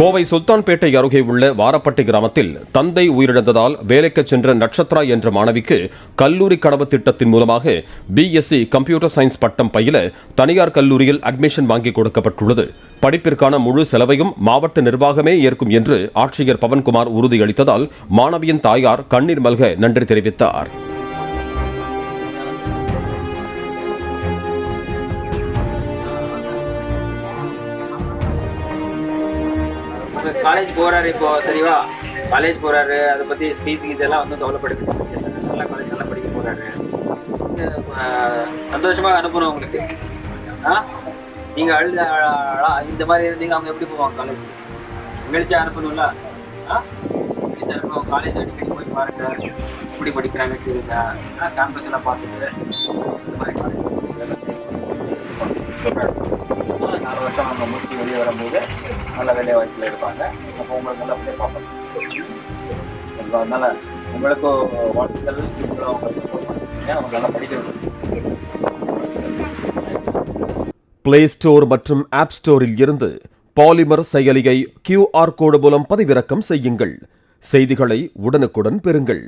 கோவை சுல்தான்பேட்டை அருகே உள்ள வாரப்பட்டி கிராமத்தில் தந்தை உயிரிழந்ததால் வேலைக்கு சென்ற நட்சத்ரா என்ற மாணவிக்கு கல்லூரி கனவு திட்டத்தின் மூலமாக பிஎஸ்சி கம்ப்யூட்டர் சயின்ஸ் பட்டம் பயில தனியார் கல்லூரியில் அட்மிஷன் வாங்கி கொடுக்கப்பட்டுள்ளது. படிப்பிற்கான முழு செலவையும் மாவட்ட நிர்வாகமே ஏற்கும் என்று ஆட்சியர் பவன்குமார் உறுதியளித்ததால் மாணவியின் தாயார் கண்ணீர் மல்க நன்றி தெரிவித்தார். காலேஜ் போறாரு இப்போ சரிவா? காலேஜ் போறாரு அதை பத்தி ஃபீஸ் கீஸ் எல்லாம் வந்து கவலைப்படுது நல்லா காலேஜ் நல்லா படிக்க போறாரு. சந்தோஷமாக சந்தோஷமா அனுப்பணும் உங்களுக்கு. ஆ? நீங்க அழுத இந்த மாதிரி இருந்தீங்க அவங்க எப்படி போவாங்க காலேஜ் வெளிச்சா அனுப்பணும்ல? ஆ? வெளிச்சா அனுப்பணும். காலேஜ் அடிக்கடி போய் பாருங்க. எப்படி படிக்கிறாங்க கேளுங்க. கேம்பஸ் எல்லாம் பார்த்துட்டு. நாலு வருஷம் அவங்க முடிச்சு வெளியே வரும்போது நல்ல வேலை வாய்ப்பில் இருப்பாங்க. அப்போ உங்களுக்கு நல்லபடியாக பார்ப்பாங்க. சரிங்களா? அதனால உங்களுக்கும் வாழ்த்துக்கள் இப்போ அவங்களுக்கு அவங்க நல்லா படிக்க பிளே ஸ்டோர் மற்றும் ஆப் ஸ்டோரில் இருந்து பாலிமர் செயலியை கியூஆர் கோடு மூலம் பதிவிறக்கம் செய்யுங்கள். செய்திகளை உடனுக்குடன் பெறுங்கள்.